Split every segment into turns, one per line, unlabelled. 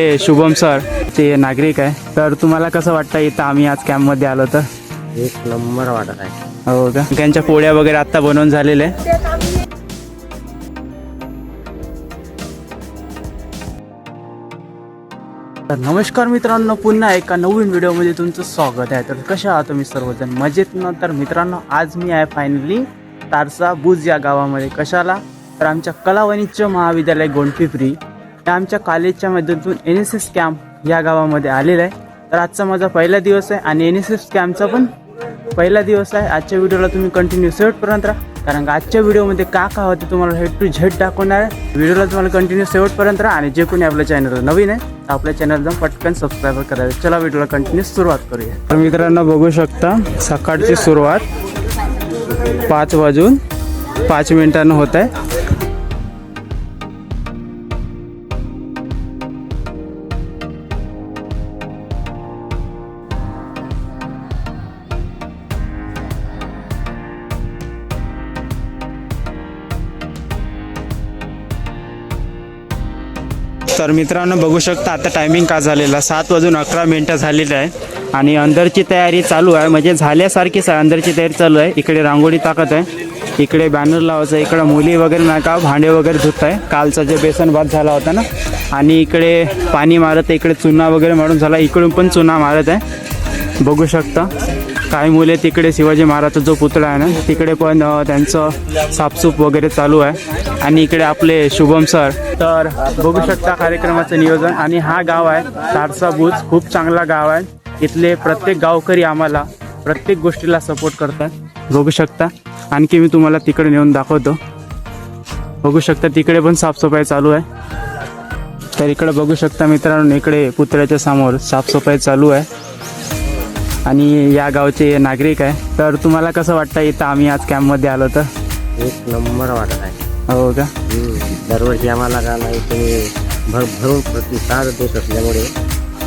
ते शुभम सर ते नागरिक आहे. तर तुम्हाला कसं वाटतं इथं आम्ही आज कॅम्पमध्ये आलो तर?
एक नंबर वाटत आहे.
हो का? त्यांच्या पोळ्या वगैरे आत्ता बनवून झालेल्या आहे तर नमस्कार मित्रांनो पुन्हा एका नवीन व्हिडिओमध्ये तुमचं स्वागत आहे. तर कशा आहात तुम्ही सर्वजण? मजेत ना? तर मित्रांनो आज मी आहे फायनली तारसा बुज या गावामध्ये. कशाला? तर आमच्या कला वाणिज्य महाविद्यालय गोंडपिपरी. आमच्या कॉलेजच्या माध्यमातून एन एस एस कॅम्प या गावामध्ये आलेला आहे. तर आजचा माझा पहिला दिवस आहे आणि एन एस एस कॅम्पचा पण पहिला दिवस आहे. आजच्या व्हिडिओला तुम्ही कंटिन्यू शेवटपर्यंत राहा. कारण का आजच्या व्हिडिओमध्ये का का होते तुम्हाला हेड टू झेड दाखवणार आहे. व्हिडिओला तुम्हाला कंटिन्यू शेवटपर्यंत राहा आणि जे कोणी आपल्या चॅनलवर नवीन आहे तर आपल्या चॅनल जाऊन पटकन सबस्क्राईब करायचं चला व्हिडिओला कंटिन्यू सुरुवात करूया. तर मित्रांनो बघू शकता सकाळची सुरुवात पाच वाजून पाच मिनिटांनं होत आहे. तर मित्रांनो बघू शकता आता टायमिंग का झालेला. सात वाजून अकरा मिनटं झालेली आहे. आणि अंदरची तयारी चालू आहे. म्हणजे झाल्यासारखीच आहे. अंदरची तयारी चालू आहे. इकडे रांगोळी टाकत आहे. इकडे बॅनर लावायचं आहे. इकडे मुली वगैरे नाही का? भांडे वगैरे धुत आहे. कालचा जे बेसन भात झाला होता ना? आणि इकडे पाणी मारत आहे. इकडे चुना वगैरे मारून झाला. इकडून पण चुना मारत आहे. बघू शकता. काही मुले तिकडे शिवाजी महाराजचा जो पुतळा आहे ना तिकडे पण त्यांचं साफसूफ वगैरे चालू आहे. आणि इकडे आपले शुभम सर. तर बघू शकता कार्यक्रमाचं नियोजन. आणि हा गाव आहे तारसा बुज. खूप चांगला गाव आहे. इथले प्रत्येक गावकरी आम्हाला प्रत्येक गोष्टीला सपोर्ट करतात. बघू शकता. आणखी मी तुम्हाला तिकडे नेऊन दाखवतो. बघू शकता तिकडे पण साफसफाई चालू आहे. तर इकडे बघू शकता मित्रांनो इकडे पुतळ्याच्या समोर साफसफाई चालू आहे. आणि या गावचे नागरिक आहे. तर तुम्हाला कसं वाटतं इथं आम्ही आज कॅम्पमध्ये आलो तर?
एक नंबर वाटत आहे.
हो का.
दरवर्षी आम्हाला का नाही तुम्ही भरभरून प्रतिसाद देत असल्यामुळे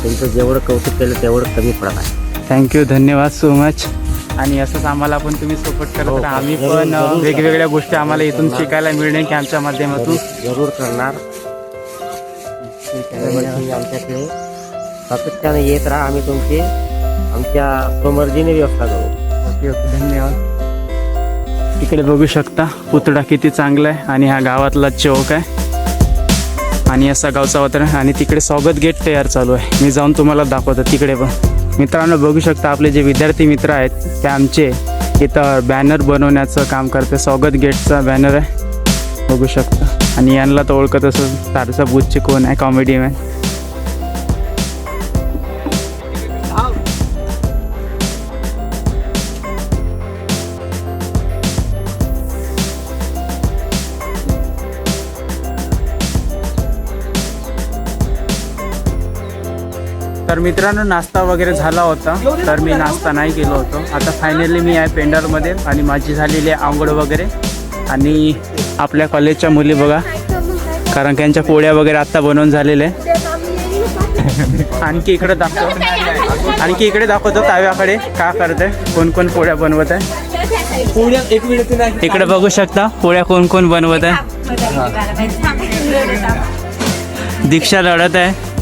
तुमचं जेवढं कौतुक केलं तेवढं कमी पडत आहे.
थँक्यू धन्यवाद सो मच आणि असंच आम्हाला पण तुम्ही सपोर्ट करत राहा. आम्ही
जरूर,
पण. वेगवेगळ्या गोष्टी आम्हाला इथून शिकायला मिळणे कॅम्पच्या माध्यमातून.
जरूर करणार. आमच्याकडे सातत्याने येत राहा. आम्ही तुमची आमच्या स्वमर्जीने व्यवस्था करू.
ओके ओके धन्यवाद. इकडे बघू शकता पुतळा किती चांगला आहे आणि हा गावातला चौक आहे. आणि असा गावचा वातावरण आणि तिकडे स्वागत गेट तयार चालू आहे. मी जाऊन तुम्हाला दाखवतो. तिकडे पण मित्रांनो बघू शकता आपले जे विद्यार्थी मित्र आहेत ते आमचे इथं बॅनर बनवण्याचं काम करते. स्वागत गेटचा बॅनर आहे. बघू शकता. आणि यांना तर ओळखत असं तारसा बुधचे कोण आहे कॉमेडी मॅन तर मित्रांनो नाश्ता वगैरे झाला होता तर मी नाश्ता नाही केलो होतो. आता फायनली मी आहे पेंडरमध्ये आणि माझी झालेली आहे आंघोळ वगैरे. आणि आपल्या कॉलेजच्या मुली बघा कारण त्यांच्या पोळ्या वगैरे आत्ता बनवून झालेल्या आहे आणखी इकडे दाखवतो आणखी इकडे दाखवतो ताव्याकडे का करते कोण कोण पोळ्या बनवत आहे. इकडे बघू शकता पोळ्या कोण कोण बनवत आहे. दीक्षा लढत आहे.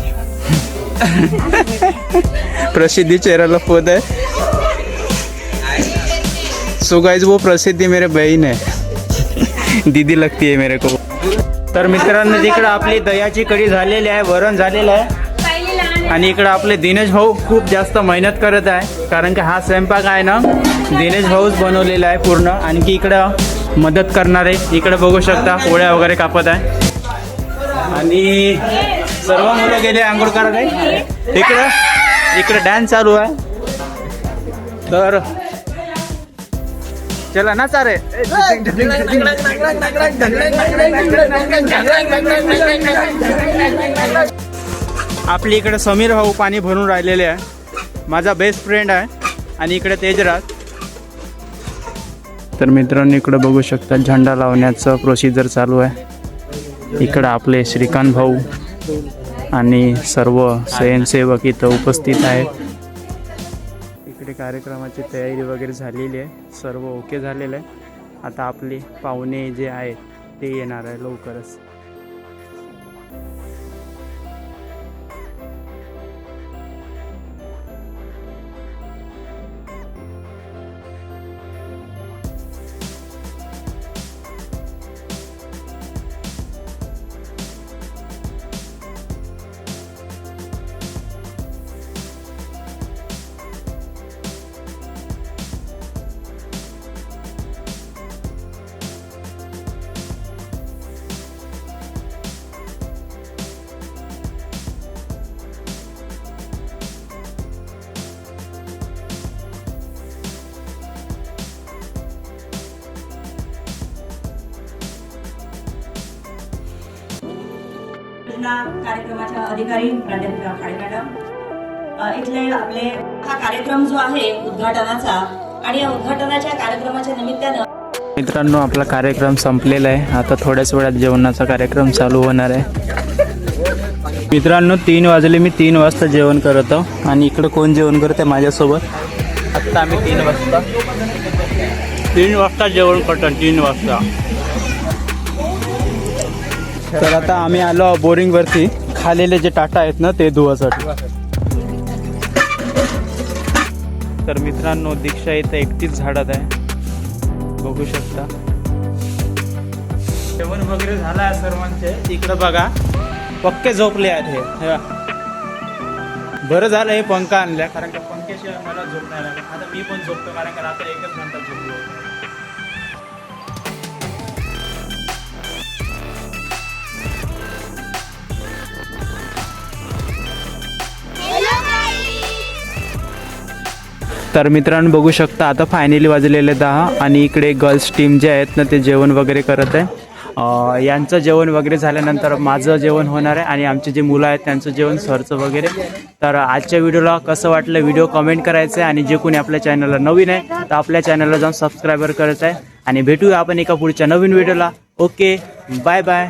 प्रसिद्धि चेहरा पोत है सो गाइज वो प्रसिद्धी मेरे बहीण आहे दीदी लगती आहे मेरे को. तर मित्रांनो तिकडं आपली दयाची कढी झालेली आहे वरण झालेलं आहे आणि इकडं आपले दिनेश भाऊ खूप जास्त मेहनत करत आहे कारण की हा स्वयंपाक आहे ना दिनेश भाऊच बनवलेला आहे पूर्ण आणखी इकडं मदत करणारे इकडं बघू शकता पोळ्या वगैरे कापत आहे. आणि सर्व मुलं गेले आंघोळ करत इकडं? इकडं डान्स चालू आहे. तर चला ना चारे आपली इकडे समीर भाऊ पाणी भरून राहिलेले आहे. माझा बेस्ट फ्रेंड आहे आणि इकडे तेजराज. तर मित्रांनो इकडे बघू शकता झेंडा लावण्याचं प्रोसिजर चालू आहे. इकडं आपले श्रीकांत भाऊ. आणि सर्व स्वयंसेवक इथं उपस्थित आहेत. इकडे कार्यक्रमाची तयारी वगैरे झालेली आहे. सर्व ओके झालेलं आहे. आता आपले पाहुणे जे आहेत ते येणार आहे लवकरच.
योजना कार्यक्रमाच्या अधिकारी प्राध्यापिका खाडे मॅडम. इथले आपले हा कार्यक्रम जो आहे उद्घाटनाचा आणि या उद्घाटनाच्या कार्यक्रमाच्या निमित्तानं
मित्रांनो आपला कार्यक्रम संपलेला आहे. आता थोड्याच वेळात जेवणाचा कार्यक्रम चालू होणार आहे. मित्रांनो तीन वाजले. मी तीन वाजता जेवण करत आहो. आणि इकडं कोण जेवण करत आहे माझ्यासोबत? आत्ता आम्ही तीन वाजता. तीन वाजता जेवण करतो तीन वाजता. तर आता आम्ही आलो बोरिंगवरती. खालेले जे टाटा आहेत ना ते धुवासाठी. तर मित्रांनो दीक्षा इथं एकटीच झाडात आहे. बघू शकता. जेवण वगैरे झालं आहे सर्वांचे. इकडं बघा. पक्के झोपले आहेत हे. बरं झालं हे पंखा आणल्या कारण का पंख्याशिवाय मला झोप नाही लागत. आता मी पण झोपतो कारण का रात्री एकच घंटा झोपलो तर मित्रांनो बघू शकता आता फायनली वाजलेले दहा आणि इकडे गर्ल्स टीम जे आहेत ना ते जेवण वगैरे करत आहे. यांचं जेवण वगैरे झाल्यानंतर माझं जेवण होणार आहे आणि आमचे जे मुलं आहेत त्यांचं जेवण सरचं वगैरे. तर आजच्या व्हिडिओला कसं वाटलं व्हिडिओ कमेंट करायचं आहे आणि जे कोणी आपल्या चॅनलला नवीन आहे तर आपल्या चॅनलला जाऊन सबस्क्राईबर करायचं आहे. आणि भेटूया आपण एका पुढच्या नवीन व्हिडिओला. Okay bye bye